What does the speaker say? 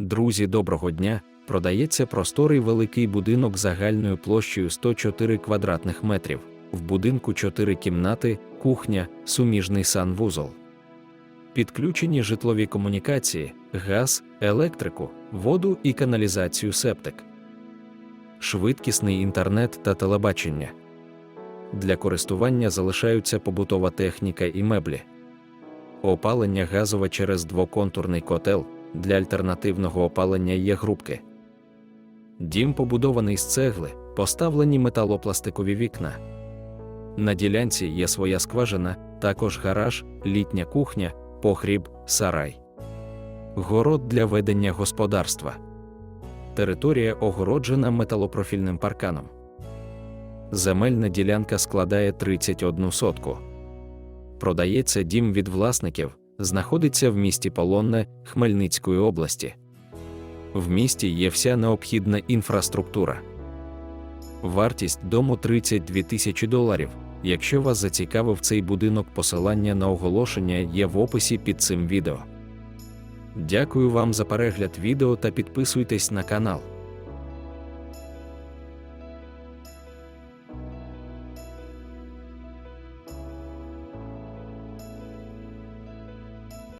Друзі, доброго дня! Продається просторий великий будинок загальною площею 104 квадратних метрів. В будинку 4 кімнати, кухня, суміжний санвузол. Підключені житлові комунікації, газ, електрику, воду і каналізацію септик. Швидкісний інтернет та телебачення. Для користування залишаються побутова техніка і меблі. Опалення газове через двоконтурний котел. Для альтернативного опалення є грубки. Дім побудований з цегли, поставлені металопластикові вікна. На ділянці є своя скважина, також гараж, літня кухня, погріб, сарай. Город для ведення господарства. Територія огороджена металопрофільним парканом. Земельна ділянка складає 31 сотку. Продається дім від власників, знаходиться в місті Полонне Хмельницької області. В місті є вся необхідна інфраструктура. Вартість дому 32 тисячі доларів. Якщо вас зацікавив цей будинок, посилання на оголошення є в описі під цим відео. Дякую вам за перегляд відео та підписуйтесь на канал.